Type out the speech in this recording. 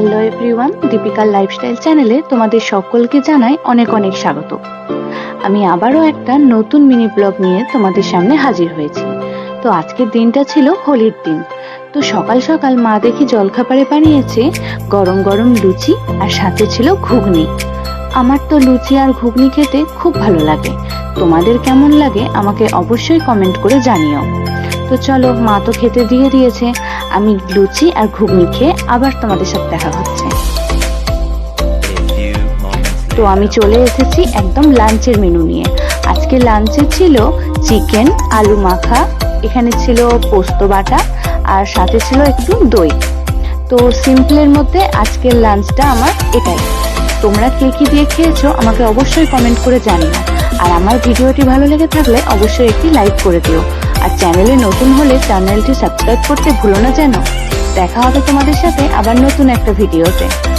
Hello everyone দীপিকার lifestyle চ্যানেলে তোমাদের সকলকে জানাই অনেক অনেক স্বাগত। আমি আবারও একটা নতুন মিনি ব্লগ নিয়ে তোমাদের সামনে হাজির হয়েছি। তো আজকের দিনটা ছিল হোলির দিন। তো সকাল সকাল মা দেখি জলখাবারে বানিয়েছে, গরম গরম লুচি আর সাথে ছিল ঘুগনি। আমার তো লুচি আর ঘুগনি খেতে খুব ভালো লাগে। তোমাদের কেমন লাগে আমাকে অবশ্যই কমেন্ট করে জানিও। তো চলো মা তো খেতে দিয়ে দিয়েছে। আমি লুচি আর ঘুগনি খেয়ে আবার তোমাদের সাথে দেখা হচ্ছে। তো আমি চলে এসেছি একদম লাঞ্চের মেনু নিয়ে। আজকে লাঞ্চে ছিল চিকেন, আলু মাখা, এখানে ছিল পোস্ত বাটা আর সাথে ছিল একটু দই। তো সিম্পলের মধ্যে আজকের লাঞ্চটা আমার এটাই। তোমরা কে কি দিয়ে খেয়েছো আমাকে অবশ্যই কমেন্ট করে জানিও। আর আমার ভিডিওটি ভালো লেগে থাকলে অবশ্যই একটি লাইক করে দিও। আর চ্যানেলে নতুন হলে চ্যানেলটি সাবস্ক্রাইব করতে ভুলো না যেন। দেখা হবে তোমাদের সাথে আবার নতুন একটা ভিডিওতে।